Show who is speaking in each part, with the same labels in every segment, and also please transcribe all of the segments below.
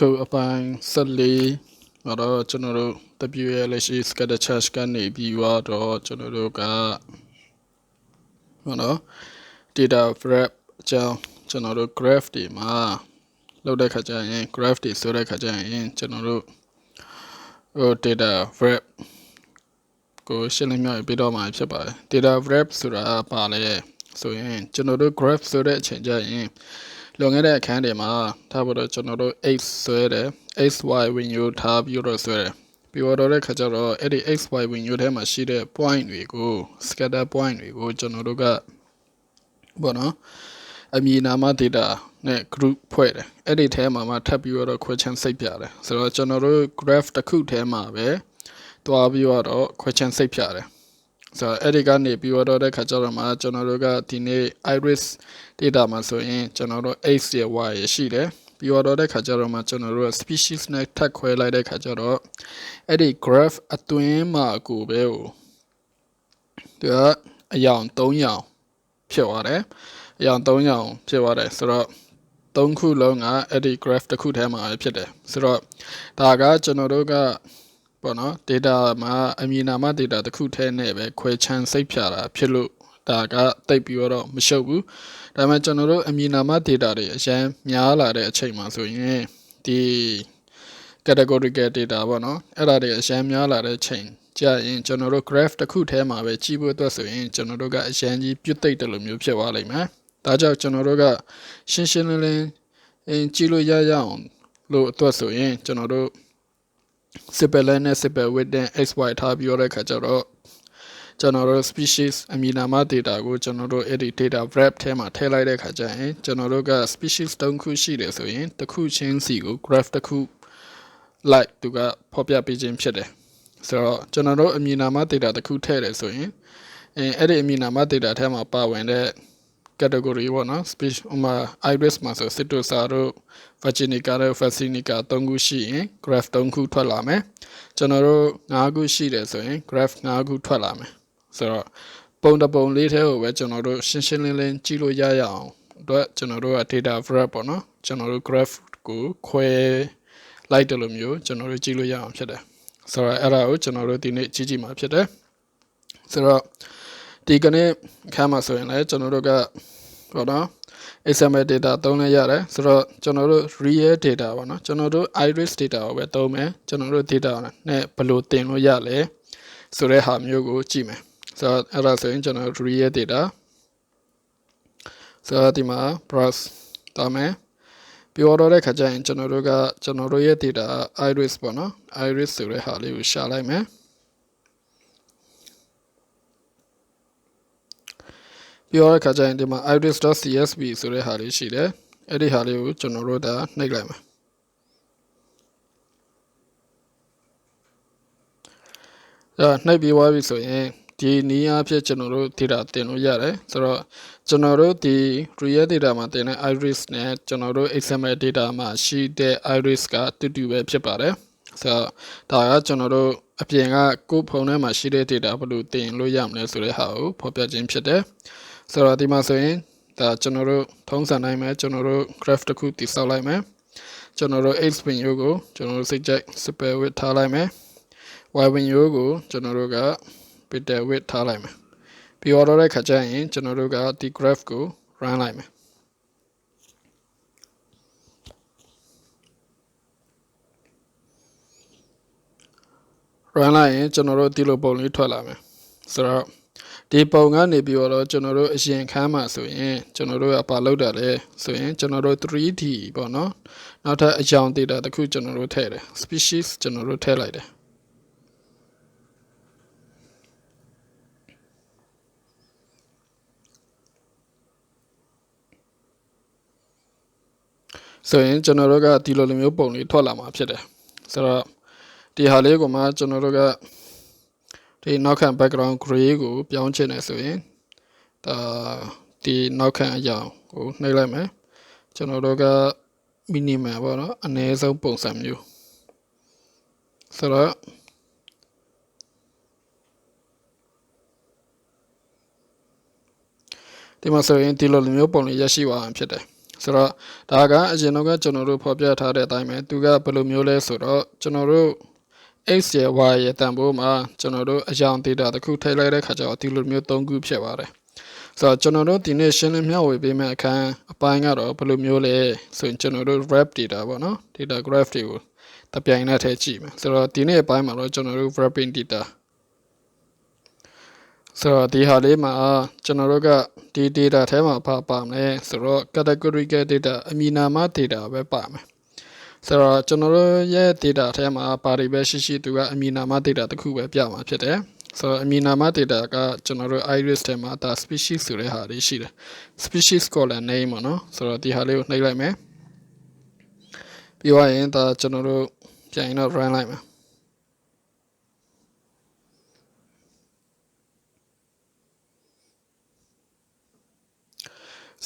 Speaker 1: ခုအပိုင်း14မှာတော့ကျွန်တော်တို့ WLH scatter charge ကနေပြီးတော့ကျွန်တော်တို့ကဟောနော် data wrap အကြောင်းကျွန်တော်တို့ graph တွေမှာလောက်တဲ့ခါကျရင် graph တွေဆိုတဲ့ခါကျရင်ကျွန်တော်တို့ဟို data wrap ကိုရှင်းလင်းပြပြတော့မှာဖြစ်ပါတယ် data wrap ဆိုတာပါလဲဆိုရင်ကျွန်တော်တို့ graph ဆိုတဲ့အချိန်ကျရင် လွန်ခဲ့တဲ့အခန်းတွေမှာထားဖို့တော့ကျွန်တော်တို့ x ဆွဲတယ် xy ဝင်ယူထားပြီးတော့ဆွဲတယ်ပြီးတော့တဲ့ခါကျတော့အဲ့ဒီ xy ဝင်ယူထဲမှာရှိတဲ့ point တွေကို scatter point တွေကိုကျွန်တော်တို့ကဘောနော်အမည်နာမ data နဲ့ group ဖွဲ့တယ်အဲ့ဒီထဲမှာမှထပ်ပြီးတော့ခွဲချမ်းစိတ်ပြတယ်ဆိုတော့ကျွန်တော်တို့ graph တစ်ခုထဲမှာပဲတွားပြီးတော့ခွဲချမ်းစိတ်ပြတယ် ဆိုတော့အဲ့ဒီကနေပြီးတော့တဲ့ခါကျတော့မှကျွန်တော်တို့ကဒီနေ့ iris data မှာဆိုရင်ကျွန်တော်တို့ x ရ y ရရှိတယ်ပြီးတော့တဲ့ခါကျတော့မှကျွန်တော်တို့က species နဲ့ထပ်ခွဲလိုက်တဲ့ခါကျတော့အဲ့ဒီ graph အတွင်းမှာကိုပဲဟိုသူကအယောင်3ယောင်ဖြစ်သွားတယ်အယောင်3ယောင်ဖြစ်သွားတယ်ဆိုတော့သုံးခုလုံးကအဲ့ဒီ graph တစ်ခုထဲမှာပဲဖြစ်တယ်ဆိုတော့ဒါကကျွန်တော်တို့က ပေါ့နော် data မှာအမည်နာမ data တစ်ခုထဲနဲ့ပဲခွဲခြမ်းစိတ်ဖြာတာဖြစ်လို့ဒါကတိတ်ပြီးတော့မရှုပ်ဘူးဒါပေမဲ့ကျွန်တော်တို့အမည်နာမ data တွေအရင်များလာတဲ့အချိန်မှာဆိုရင်ဒီ categorical data ပေါ့နော်အဲ့ဒါတွေအရင်များလာတဲ့ချိန်ကြာရင်ကျွန်တော်တို့ graph တစ်ခုထဲမှာပဲကြည့်ဖို့အတွက်ဆိုရင်ကျွန်တော်တို့ကအရင်ကြီးပြုတ်သိပ်တယ်လို့မျိုးဖြစ်သွားလိမ့်မယ်ဒါကြောင့်ကျွန်တော်တို့ကရှင်းရှင်းလင်းလင်းအင်းကြည့်လို့ရရအောင်လို့အတွက်ဆိုရင်ကျွန်တော်တို့ simple line နဲ့ simple width နဲ့ xy ထားပြီးရတဲ့ခါကျတော့ကျွန်တော်တို့ species အမည်နာမ data ကိုကျွန်တော်တို့အဲ့ဒီ data wrap ထဲမှာထည့်လိုက်တဲ့ခါကျရင်ကျွန်တော်တို့က species ၃ခုရှိတယ်ဆိုရင်တစ်ခုချင်းစီကို graph တစ်ခု like သူကဖော်ပြပေးခြင်းဖြစ်တယ်ဆိုတော့ကျွန်တော်တို့အမည်နာမ data တစ်ခုထည့်တယ်ဆိုရင်အဲအဲ့ဒီအမည်နာမ data ထဲမှာပါဝင်တဲ့ category ပေါ့နော် speech ဥမာ iris မှာဆို citosa တို့ vaginica တို့ vacinica ၃ခုရှိရင် graph ၃ခုထွက်လာမယ်ကျွန်တော်တို့၅ခုရှိတယ်ဆိုရင် graph ၅ခုထွက်လာမယ်ဆိုတော့ပုံတစ်ပုံလေးထဲကိုပဲကျွန်တော်တို့ရှင်းရှင်းလင်းလင်းကြည့်လို့ရရအောင်အတွက်ကျွန်တော်တို့က data wrap ပေါ့နော်ကျွန်တော်တို့ graph ကိုခွဲလိုက်တယ်လို့မျိုးကျွန်တော်တို့ကြည့်လို့ရအောင်ဖြစ်တယ်ဆိုတော့အဲ့ဒါကိုကျွန်တော်တို့ဒီနေ့ကြည့်ကြည့်မှာဖြစ်တယ်ဆိုတော့ ဒီကနေ့အခါမှာဆိုရင်လည်းကျွန်တော်တို့ကဟောနော် XML data သုံးလဲရတယ်ဆိုတော့ကျွန်တော်တို့ real data ပေါ့နော်ကျွန်တော်တို့ iris data ကိုပဲသုံးမယ်ကျွန်တော်တို့ data နဲ့ဘယ်လိုတင်လို့ရလဲဆိုတဲ့ဟာမျိုးကိုကြည့်မယ်ဆိုတော့အဲ့ဒါဆိုရင်ကျွန်တော် real data ဆိုတော့ဒီမှာ browse တာမယ်ပြောတော့တဲ့ခါကျရင်ကျွန်တော်တို့ကကျွန်တော်တို့ရဲ့ data iris ပေါ့နော် iris ဆိုတဲ့ဟာလေးကိုရှာလိုက်မယ် ပြောတဲ့ခါကျရင်ဒီမှာ iris.csv ဆိုတဲ့ဟာလေးရှိတယ်အဲ့ဒီဟာလေးကိုကျွန်တော်တို့ဒါနှိပ်လိုက်မယ်အဲနှိပ်ပြီးသွားပြီဆိုရင်ဒီနီးအားဖြင့်ကျွန်တော်တို့ data တင်လို့ရတယ်ဆိုတော့ကျွန်တော်တို့ဒီ real data မှာတင်တဲ့ iris နဲ့ကျွန်တော်တို့ xml data မှာရှိတဲ့ iris ကတူတူပဲဖြစ်ပါတယ်ဆိုတော့ဒါကကျွန်တော်တို့အပြင်ကကိုယ်ဖုန်းထဲမှာရှိတဲ့ data ဘယ်လိုတင်လို့ရမလဲဆိုတဲ့ဟာကိုဖော်ပြခြင်းဖြစ်တယ် ဆိုတော့ဒီမှာဆိုရင်ဒါကျွန်တော်တို့ထုံးစံနိုင်မယ်ကျွန်တော်တို့ graph တစ်ခုတည်ဆောက်လိုက်မယ်ကျွန်တော်တို့ x window ကိုကျွန်တော်တို့စိတ်ကြိုက် super width ထားလိုက်မယ် y window ကိုကျွန်တော်တို့က bit width ထားလိုက်မယ်ပြီးတော့တဲ့ခါကျရင်ကျွန်တော်တို့ကဒီ graph ကို run လိုက်မယ် run လိုက်ရင်ကျွန်တော်တို့ဒီလိုပုံလေးထွက်လာမယ်ဆိုတော့ ဒီပုံကနေပြီးတော့ကျွန်တော်တို့အရင်ခန်းမှာဆိုရင်ကျွန်တော်တို့ကပါလောက်တာလဲဆိုရင်ကျွန်တော်တို့ 3D ပေါ့နော်နောက်ထပ်အကြောင်း data တစ်ခုကျွန်တော်တို့ထည့်တယ် species ကျွန်တော်တို့ထည့်လိုက်တယ်ဆိုရင်ကျွန်တော်တို့ကဒီလိုလိုမျိုးပုံလေးထွက်လာမှာဖြစ်တယ်ဆိုတော့ဒီဟာလေးကိုမှကျွန်တော်တို့က ဒီနောက်ခံ background gray ကိုပြောင်းချင်တယ်ဆိုရင်ဒါဒီနောက်ခံအရာကိုနှိပ်လိုက်မယ်ကျွန်တော်တို့က minimum ပေါ့နော်အနည်းဆုံးပုံစံမျိုးဆိုတော့ဒီမှာဆိုရင်ဒီလိုလိုမျိုးပုံလေးရရှိသွားအောင်ဖြစ်တယ်ဆိုတော့ဒါကအရင်တော့ကကျွန်တော်တို့ဖော်ပြထားတဲ့အတိုင်းပဲသူကဘယ်လိုမျိုးလဲဆိုတော့ကျွန်တော်တို့ x ရယ် y ရယ်တန်ဖိုးမှာကျွန်တော်တို့အယောင် data တစ်ခုထည့်လိုက်တဲ့ခါကျတော့ဒီလိုမျိုး၃ခုဖြစ်ပါတယ်ဆိုတော့ကျွန်တော်တို့ဒီနေ့ရှင်းလင်းမျှဝေပေးမယ့်အခန်းအပိုင်းကတော့ဘယ်လိုမျိုးလဲဆိုရင်ကျွန်တော်တို့ graph data ပေါ့နော် data graph တွေကိုတပြိုင်နက်တည်းကြည့်မယ်ဆိုတော့ဒီနေ့အပိုင်းမှာတော့ကျွန်တော်တို့ graphing data ဆိုတော့ဒီဟာလေးမှာကျွန်တော်တို့ကဒီ data ထဲမှာပါပါမယ်ဆိုတော့ categorical data အမည်နာမ data ပဲပါမယ် ဆိုတော့ကျွန်တော်တို့ရဲ့ data ထဲမှာပါတွေပဲရှိရှိသူကအမည်နာမ data တစ်ခုပဲပြမှာဖြစ်တယ်ဆိုတော့အမည်နာမ data ကကျွန်တော်တို့ iris ထဲမှာဒါ species ဆိုတဲ့ဟာလေးရှိတယ် species colon name ပေါ့နော်ဆိုတော့ဒီဟာလေးကိုနှိပ်လိုက်မယ်ပြီးသွားရင်ဒါကျွန်တော်တို့ပြန်ရင်တော့ run လိုက်မယ်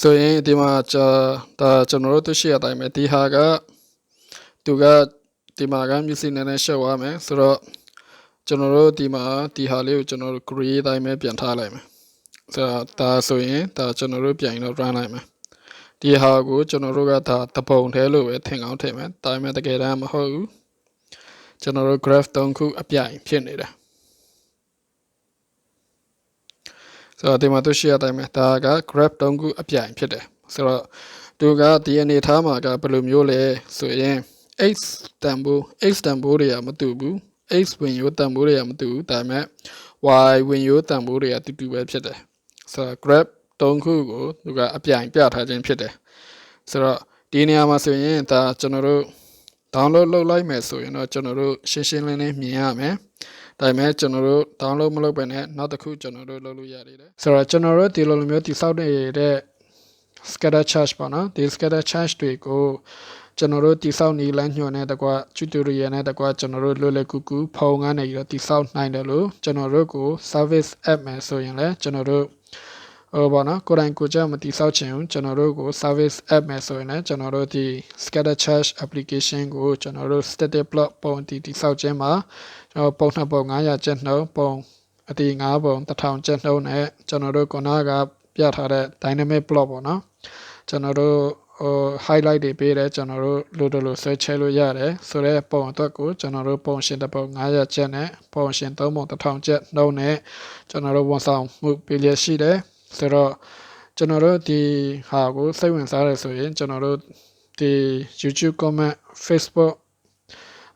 Speaker 1: ဆိုရင်ဒီမှာကျွန်ဒါကျွန်တော်တို့သိရှိရတိုင်းပဲဒီဟာက သူကဒီမှာကမြစ်စီနည်းနည်းရှော့သွားမယ်ဆိုတော့ကျွန်တော်တို့ဒီမှာဒီဟာလေးကိုကျွန်တော်တို့ create တိုင်းပဲပြန်ထားလိုက်မယ်ဆိုတော့ဒါဆိုရင်ဒါကျွန်တော်တို့ပြန်ရင်တော့ run လိုက်မယ်ဒီဟာကိုကျွန်တော်တို့ကဒါတပုံထဲလို့ပဲထင်အောင်ထင်မယ်ဒါပေမဲ့တကယ်တမ်းမဟုတ်ဘူးကျွန်တော်တို့ graph 3ခုအပြိုင်ဖြစ်နေတယ်ဆိုတော့ဒီမှာသူရှိရတိုင်းပဲဒါက graph 3ခုအပြိုင်ဖြစ်တယ်ဆိုတော့သူကဒီအနေထားမှာကဘယ်လိုမျိုးလဲဆိုရင် x တန်ဖိုး x တန်ဖိုးတွေကမတူဘူး x ဝင်ရိုးတန်ဖိုးတွေကမတူဘူးဒါပေမဲ့ y ဝင်ရိုးတန်ဖိုးတွေကတူတူပဲဖြစ်တယ်ဆိုတော့ graph 3ခုကိုသူကအပြိုင်ပြထားခြင်းဖြစ်တယ်ဆိုတော့ဒီနေရာမှာဆိုရင်ဒါကျွန်တော်တို့ download လုပ်လိုက်မယ်ဆိုရင်တော့ကျွန်တော်တို့ရှင်းရှင်းလင်းလင်းမြင်ရမယ်ဒါပေမဲ့ကျွန်တော်တို့ download မလုပ်ဘဲနဲ့နောက်တစ်ခုကျွန်တော်တို့လုပ်လို့ရသေးတယ်ဆိုတော့ကျွန်တော်တို့ဒီလိုလိုမျိုးတိစောက်နေတဲ့ scatter charge ပေါ့နော်ဒီ scatter charge တွေကို ကျွန်တော်တို့တိစောက်နေလမ်းညွှန်တဲ့တကွ tutorial နဲ့တကွကျွန်တော်တို့လွယ်လွယ်ကူကူဖုံကနေပြီးတော့တိစောက်နိုင်တယ်လို့ကျွန်တော်တို့ကို service app မယ်ဆိုရင်လည်းကျွန်တော်တို့ဟိုပေါ့နော်ကိုယ်တိုင်ကိုကြောက်မတိဆောက်ချင်ဘူးကျွန်တော်တို့ကို service app မယ်ဆိုရင်လည်းကျွန်တော်တို့ဒီ scatter charge application ကိုကျွန်တော်တို့ static block ပုံတီတိဆောက်ခြင်းမှာကျွန်တော်ပုံနှစ်ပုံ900ကျပ်နှုန်းပုံအတီ9ပုံ1000ကျပ်နှုန်းနဲ့ကျွန်တော်တို့ခုနကပြထားတဲ့ dynamic block ပေါ့နော်ကျွန်တော်တို့ ဟို highlight တွေပေးတယ်ကျွန်တော်တို့လိုလိုလို search ချလို့ရတယ်ဆိုတော့ပုံအတွက်ကိုကျွန်တော်တို့ပုံရှင်တစ်ပုံ900ကျပ်နဲ့ပုံရှင်3ပုံ1000ကျပ်နှုန်းနဲ့ကျွန်တော်တို့ဝန်ဆောင်မှုပေးရရှိတယ်ဆိုတော့ကျွန်တော်တို့ဒီဟာကိုစိတ်ဝင်စားရဆိုရင်ကျွန်တော်တို့ဒီ YouTube comment Facebook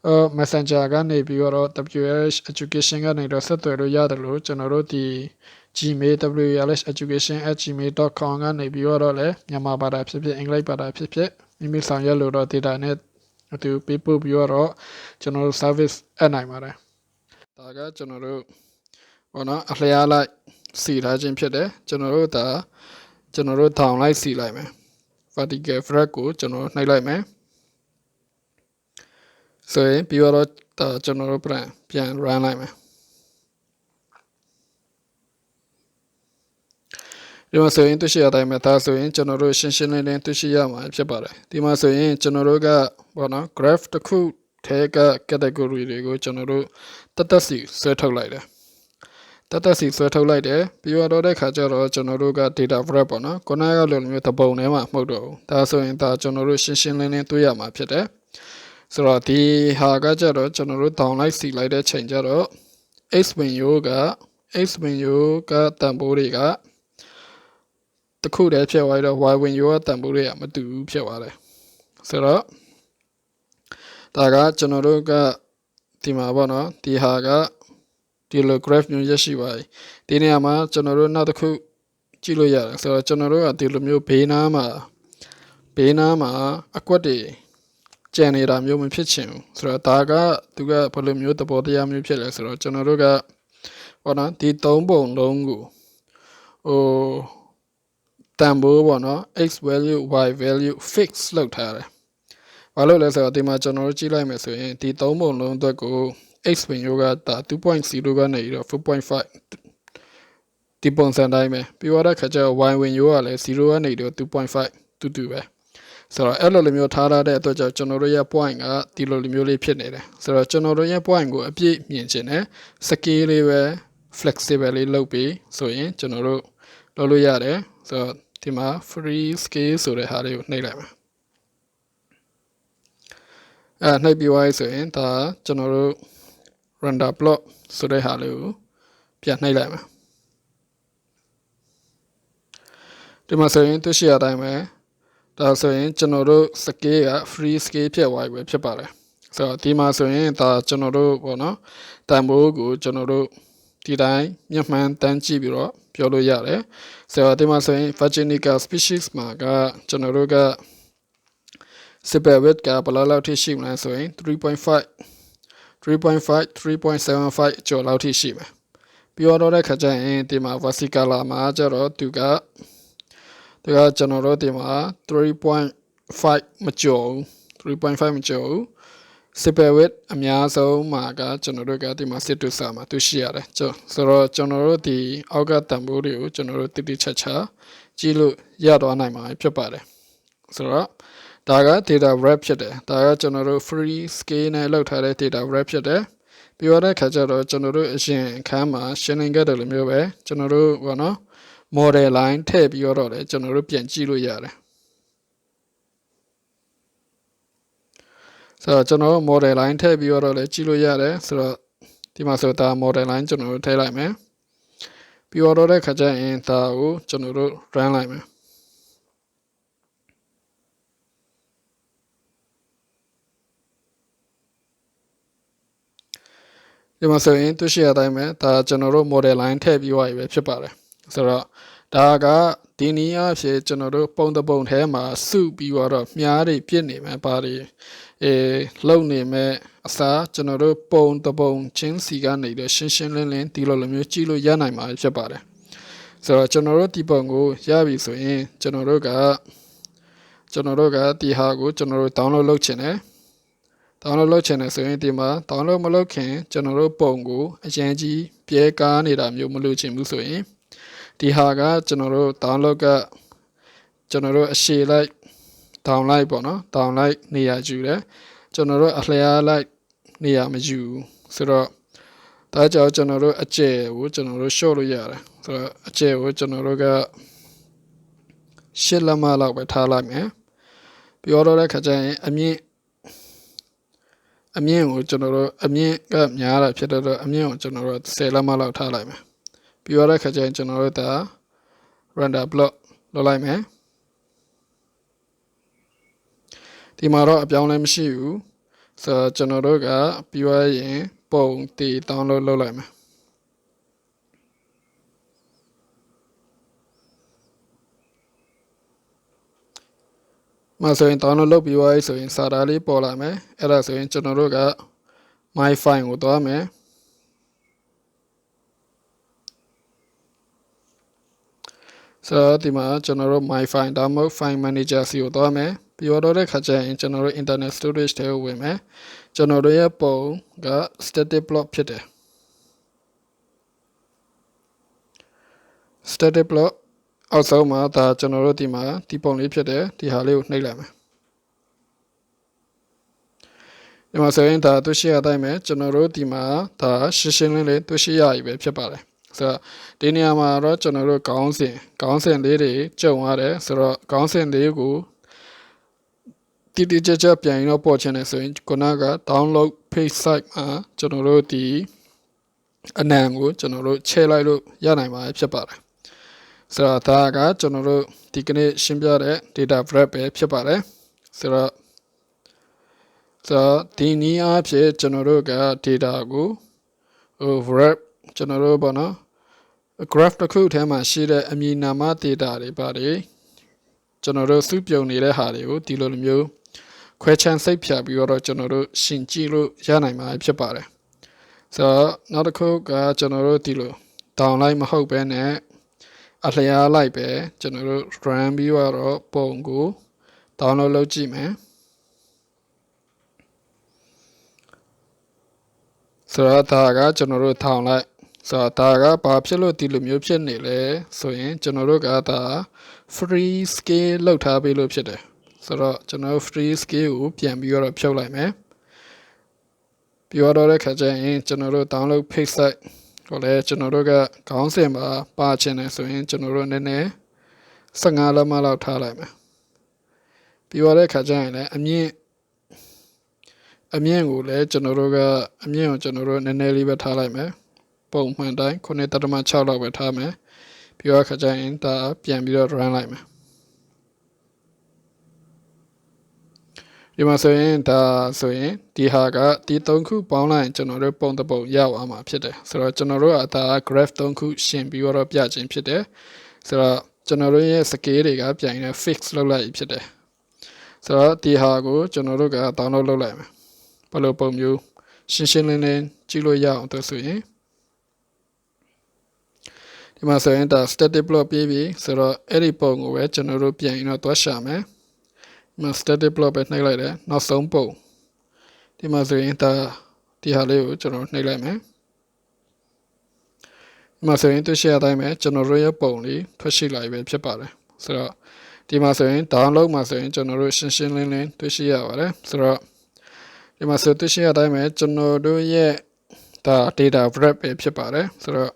Speaker 1: အ Messenger ကနေပြီးတော့ WH Education ကနေတော့ဆက်သွယ်လို့ရတယ်လို့ကျွန်တော်တို့ဒီ Gmail wlseducation@gmail.com ကနေပြီးတော့လည်းမြန်မာဘာသာဖြစ်ဖြစ်အင်္ဂလိပ်ဘာသာဖြစ်ဖြစ်မိမိဆောင်ရွက်လို့တော့ data နဲ့အတူပေးပို့ပြီးတော့ကျွန်တော်တို့ service အနိုင်ပါတယ်ဒါကကျွန်တော်တို့ဘောနော်အလျားလိုက်စီထားခြင်းဖြစ်တယ်ကျွန်တော်တို့ဒါကျွန်တော်တို့ထောင်လိုက်စီလိုက်မယ် vertical frag ကိုကျွန်တော်နှိပ်လိုက်မယ်ဆိုရင်ပြီးတော့ဒါကျွန်တော်တို့ပြန်ပြန် run လိုက်မယ် ဒီမှာဆိုရင်တွေ့ရှိရတိုင်းမှာဒါဆိုရင်ကျွန်တော်တို့ရှင်းရှင်းလင်းလင်းတွေ့ရှိရမှာဖြစ်ပါတယ်ဒီမှာဆိုရင်ကျွန်တော်တို့ကဘောနော် graph တစ်ခုထဲက category တွေကိုကျွန်တော်တို့တတ်တတ်စီဆွဲထုတ်လိုက်တယ်တတ်တတ်စီဆွဲထုတ်လိုက်တယ်ပြီးတော့တဲ့ခါကျတော့ကျွန်တော်တို့က data wrap ပေါ့နော်ခုနကလိုမျိုးတပုံထဲမှာမဟုတ်တော့ဘူးဒါဆိုရင်ဒါကျွန်တော်တို့ရှင်းရှင်းလင်းလင်းတွေ့ရမှာဖြစ်တယ်ဆိုတော့ဒီဟာကကြတော့ကျွန်တော်တို့ down လိုက်စီလိုက်တဲ့ချိန်ကျတော့ x window က x window ကတန်ဖိုးတွေက တခုတည်းဖြစ်သွားတော့ y window ကတန်ဖိုးတွေကမတူဘူးဖြစ်သွားတယ်ဆိုတော့ဒါကကျွန်တော်တို့ကဒီမှာပေါ့နော်ဒီဟာကဒီလို graph မျိုးရရှိပါတယ်ဒီနေရာမှာကျွန်တော်တို့နောက်တစ်ခုကြည့်လို့ရတယ်ဆိုတော့ကျွန်တော်တို့ကဒီလိုမျိုးဘေးနားမှာဘေးနားမှာအကွက်တွေကြံနေတာမျိုးမဖြစ်ချင်ဘူးဆိုတော့ဒါကသူကဘယ်လိုမျိုးသဘောတရားမျိုးဖြစ်လဲဆိုတော့ကျွန်တော်တို့ကဟောနော်ဒီသုံးပုံလုံးကိုဟို တန်ဖိုးပေါ့နော် x value y value fix လောက်ထားတယ်ဘာလို့လဲဆိုတော့ဒီမှာကျွန်တော်တို့ကြည့်လိုက်မယ်ဆိုရင်ဒီသုံးပုံလုံးအတွက်ကို x value ကဒါ2.0ကနေပြီးတော့4.5ဒီပုံစံတိုင်းပဲပြီးတော့ခါကျ y value ကလည်း0ကနေပြီးတော့2.5တူတူပဲဆိုတော့အဲ့လိုလိုမျိုးထားရတဲ့အတွက်ကြောင့်ကျွန်တော်တို့ရဲ့ point ကဒီလိုလိုမျိုးလေးဖြစ်နေတယ်ဆိုတော့ကျွန်တော်တို့ရဲ့ point ကိုအပြည့်မြင်ခြင်းနဲ့ scale လေးပဲ flexible လေးလုပ်ပြီးဆိုရင်ကျွန်တော်တို့လုပ်လို့ရတယ်ဆိုတော့ ဒီမှာ free scale ဆိုတဲ့ဟာလေးကိုနှိပ်လိုက်မယ်အဲနှိပ်ပြီးသွားပြီဆိုရင်ဒါကျွန်တော်တို့ render plot ဆိုတဲ့ဟာလေးကိုပြန်နှိပ်လိုက်မယ်ဒီမှာဆိုရင်သူရှိရတိုင်းပဲဒါဆိုရင်ကျွန်တော်တို့ scale က free scale ဖြစ်သွားပြီပဲဖြစ်ပါတယ်ဆိုတော့ဒီမှာဆိုရင်ဒါကျွန်တော်တို့ပေါ့နော်တန်ဖိုးကိုကျွန်တော်တို့ဒီတိုင်းမျက်မှန်တန်းကြည့်ပြီးတော့ ပြောလို့ရတယ်ဆိုတော့ဒီမှာဆိုရင် Virginica species မှာကကျွန်တော်တို့က super width ကဘယ်လောက်လောက်ထိရှိမလဲဆိုရင်3.5 3.5 3.75ကျော်လောက်ထိရှိမယ်ပြောတော့တဲ့ခါကျရင်ဒီမှာ versicolor မှာကျတော့သူကသူကကျွန်တော်တို့ဒီမှာ3.5မကျော်ဘူး3.5မကျော် ဘူး super width အများဆုံးမှာကကျွန်တော်တို့ကဒီမှာစစ်တူစာမှာသူရှိရတယ်ကျွန်ဆိုတော့ကျွန်တော်တို့ဒီအောက်ကတန်ဖိုးတွေကိုကျွန်တော်တို့တိတိကျကျကြည့်လို့ရသွားနိုင်မှာဖြစ်ပါတယ်ဆိုတော့ဒါက data wrap ဖြစ်တယ်ဒါကကျွန်တော်တို့ free scale နဲ့လောက်ထားတဲ့ data wrap ဖြစ်တယ်ပြီးတော့တဲ့ခါကျတော့ကျွန်တော်တို့အရင်အခန်းမှာရှင်းလင်းခဲ့တယ်လို့မျိုးပဲကျွန်တော်တို့ဘောနော် model line ထည့်ပြီးတော့လည်းကျွန်တော်တို့ပြန်ကြည့်လို့ရတယ် ဆိုတော့ကျွန်တော်တို့ model line ထည့်ပြီးတော့လည်းကြည့်လို့ရတယ်ဆိုတော့ဒီမှာဆိုဒါ model line ကျွန်တော်တို့ထည့်လိုက်မယ်ပြီးတော့တဲ့ခါကျရင်ဒါကိုကျွန်တော်တို့ run လိုက်မယ်ဒီမှာဆိုရင်သူရှိရတိုင်းပဲဒါကျွန်တော်တို့ model line ထည့်ပြီးသွားပြီပဲဖြစ်ပါတယ်ဆိုတော့ဒါက ဒီနည်းအားဖြင့်ကျွန်တော်တို့ပုံတပုံထဲမှာစုပြီးတော့မြားတွေပြစ်နေမယ်ပါတွေအဲလုံနေမဲ့အစားကျွန်တော်တို့ပုံတပုံချင်းစီကနေတော့ရှင်းရှင်းလင်းလင်းဒီလိုလိုမျိုးကြည့်လို့ရနိုင်မှာဖြစ်ပါတယ်ဆိုတော့ကျွန်တော်တို့ဒီပုံကိုရပြီဆိုရင်ကျွန်တော်တို့ကကျွန်တော်တို့ကဒီဟာကိုကျွန်တော်တို့ download လုပ်ချင်တယ် download လုပ်ချင်တယ်ဆိုရင်ဒီမှာ download မလုပ်ခင်ကျွန်တော်တို့ပုံကိုအရင်ကြီးပြဲကားနေတာမျိုးမလုပ်ချင်ဘူးဆိုရင် ဒီဟာကကျွန်တော်တို့ download ကကျွန်တော်တို့အရှည်လိုက် down လိုက်ပေါ့နော် down လိုက်နေရာယူတယ်ကျွန်တော်တို့အလျားလိုက်နေရာမယူဆိုတော့ဒါကြောင့်ကျွန်တော်တို့အကျယ်ကိုကျွန်တော်တို့ short လို့ရတယ်ဆိုတော့အကျယ်ကိုကျွန်တော်တို့ကရှစ်လက်မလောက်ပဲထားလိုက်မယ်ပြောတော့တဲ့ခါကျရင်အမြင့်အမြင့်ကိုကျွန်တော်တို့အမြင့်ကများတာဖြစ်တော့အမြင့်ကိုကျွန်တော်တို့10လက်မလောက်ထားလိုက်မယ် ပြီးတော့ခါကျရင်ကျွန်တော်တို့ဒါ render block လုပ်လိုက်မယ်ဒီမှာတော့အပြောင်းလဲမရှိဘူးဆိုတော့ကျွန်တော်တို့ကပြီးသွားရင်ပုံတည် download လုပ်လိုက်မယ်မဆိုရင် download လုပ်ပြီးသွားပြီဆိုရင်စာသားလေးပေါ်လာမယ်အဲ့ဒါဆိုရင်ကျွန်တော်တို့က my file ကိုသွားမယ် ဆိုတော့ဒီမှာကျွန်တော်တို့ my file download file manager စီကိုသွားမယ်ပြီးတော့တဲ့ခါကျရင်ကျွန်တော်တို့ internet storage ထဲကိုဝင်မယ်ကျွန်တော်တို့ရဲ့ပုံက static block ဖြစ်တယ် static block အောက်ဆုံးမှာဒါကျွန်တော်တို့ဒီမှာဒီပုံလေးဖြစ်တယ်ဒီဟာလေးကိုနှိပ်လိုက်မယ်ဒီမှာဆိုရင်ဒါသူရှိရတိုင်းပဲကျွန်တော်တို့ဒီမှာဒါရှင်းရှင်းလင်းလင်းသူရှိရပြီပဲဖြစ်ပါတယ် ဆိုတော့ဒီနေရာမှာတော့ကျွန်တော်တို့ခေါင်းစဉ်ခေါင်းစဉ်လေးတွေကြုံရတယ်ဆိုတော့ခေါင်းစဉ်လေးကိုတိတိကျကျပြန်ရင်တော့ပေါ်ချင်တယ်ဆိုရင်ခုနက download page site မှာကျွန်တော်တို့ဒီအနံကိုကျွန်တော်တို့ချဲလိုက်လို့ရနိုင်မှာဖြစ်ပါတယ်ဆိုတော့ဒါကကျွန်တော်တို့ဒီကနေ့ရှင်းပြတဲ့ data wrap ပဲဖြစ်ပါတယ်ဆိုတော့ဆိုတော့ဒီနည်းအားဖြင့်ကျွန်တော်တို့က data ကိုဟို wrap ကျွန်တော်တို့ပေါ့နော် graph တစ်ခုထဲမှာရှိတဲ့အမည်နာမ data တွေပါတယ်ကျွန်တော်တို့စုပြုံနေတဲ့ဟာတွေကိုဒီလိုလိုမျိုးခွဲခြမ်းစိတ်ဖြာပြီးတော့ကျွန်တော်တို့ရှင်ကြည့်လို့ရနိုင်မှာဖြစ်ပါတယ်ဆိုတော့နောက်တစ်ခုကကျွန်တော်တို့ဒီလို down လိုက်မဟုတ်ဘဲနဲ့အလျားလိုက်ပဲကျွန်တော်တို့ run ပြီးတော့ပုံကို download လုပ်ကြည့်မယ်ဆိုတော့ဒါကကျွန်တော်တို့ထောင်လိုက် ဆိုတော့ဒါကဘာဖြစ်လို့ဒီလိုမျိုးဖြစ်နေလဲဆိုရင်ကျွန်တော်တို့ကဒါ free scale လောက်ထားပေးလို့ဖြစ်တယ်ဆိုတော့ကျွန်တော် free scale ကိုပြန်ပြီးတော့ဖြုတ်လိုက်မယ်ပြောတော့တဲ့ခါကျရင်ကျွန်တော်တို့ download page site ကိုလည်းကျွန်တော်တို့ကခေါင်းစဉ်မှာပါချင်တယ်ဆိုရင်ကျွန်တော်တို့နည်းနည်း15လက်မလောက်ထားလိုက်မယ်ပြီးသွားတဲ့ခါကျရင်လည်းအမြင့်အမြင့်ကိုလည်းကျွန်တော်တို့ကအမြင့်ကိုကျွန်တော်တို့နည်းနည်းလေးပဲထားလိုက်မယ် ပုံမှန်တိုင်း9.6လောက်ပဲထားမယ်ပြီးတော့ခါကျရင်ဒါပြန်ပြီးတော့ run လိုက်မယ်ဒီမှာဆိုရင်ဒါဆိုရင်ဒီဟာကဒီ၃ခုပေါင်းလိုက်ရင်ကျွန်တော်တို့ပုံတစ်ပုံရောက်သွားမှာဖြစ်တယ်ဆိုတော့ကျွန်တော်တို့ကဒါ graph ၃ခုရှင်းပြီးတော့ပြခြင်းဖြစ်တယ်ဆိုတော့ကျွန်တော်တို့ရဲ့ scale တွေကပြန်နေ fix လုပ်လိုက်ဖြစ်တယ်ဆိုတော့ဒီဟာကိုကျွန်တော်တို့က download လုပ်လိုက်မယ်ဘယ်လိုပုံမျိုးရှင်းရှင်းလင်းလင်းကြည့်လို့ရအောင်တို့ဆိုရင် ဒီမှာဆိုရင်ဒါ static block ပြီးပြီဆိုတော့အဲ့ဒီပုံကိုပဲကျွန်တော်တို့ပြန်ရင်တော့တွားရှာမယ်ဒီမှာ static block ပဲနှိပ်လိုက်တယ်နောက်ဆုံးပုံဒီမှာဆိုရင်ဒါဒီဟာလေးကိုကျွန်တော်နှိပ်လိုက်မယ်ဒီမှာဆိုရင်တွေ့ရှိရတိုင်းပဲကျွန်တော်တို့ရဲ့ပုံလေးထွက်ရှိလာပြီပဲဖြစ်ပါတယ်ဆိုတော့ဒီမှာဆိုရင် download မှာဆိုရင်ကျွန်တော်တို့ရှင်းရှင်းလင်းလင်းတွေ့ရှိရပါတယ်ဆိုတော့ဒီမှာဆိုတွေ့ရှိရတိုင်းပဲကျွန်တော်တို့ရဲ့ဒါ data wrap ပဲဖြစ်ပါတယ်ဆိုတော့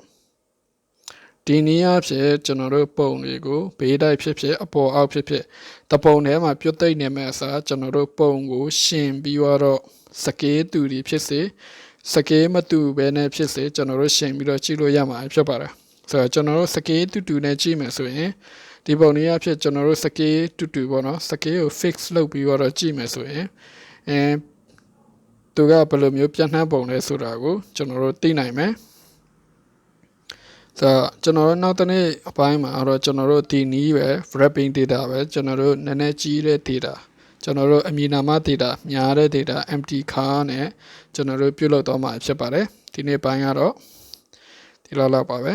Speaker 1: ဒီနည်းအားဖြင့်ကျွန်တော်တို့ပုံတွေကိုဘေးတိုက်ဖြစ်ဖြစ်အပေါ်အောက်ဖြစ်ဖြစ်တပုံထဲမှာပြုတ်သိမ့်နေမဲ့အစားကျွန်တော်တို့ပုံကို ရှင်ပြီးတော့စကေးတူတွေဖြစ်စေစကေးမတူဘဲနဲ့ဖြစ်စေကျွန်တော်တို့ရှင်ပြီးတော့ကြည့်လို့ရမှာဖြစ်ပါတယ်ဆိုတော့ကျွန်တော်တို့စကေးတူတူနဲ့ကြည့်မယ်ဆိုရင်ဒီပုံနည်းအားဖြင့်ကျွန်တော်တို့စကေးတူတူပေါ့နော်စကေးကို fix လုပ်ပြီးတော့ကြည့်မယ်ဆိုရင်အဲသူကဘယ်လိုမျိုးပြန့်နှံ့ပုံလဲဆိုတာကိုကျွန်တော်တို့သိနိုင်မယ် ဆိုတော့ကျွန်တော်တို့နောက်တစ်နေ့အပိုင်းမှာတော့ကျွန်တော်တို့ဒီနီးပဲ wrapping data ပဲကျွန်တော်တို့နည်းနည်းကြီးတဲ့ data ကျွန်တော်တို့အမည်နာမ data များတဲ့ data empty car နဲ့ကျွန်တော်တို့ပြုတ်လောက်တော့မှာဖြစ်ပါတယ်ဒီနေ့ပိုင်းကတော့ဒီလောက်လောက်ပါပဲ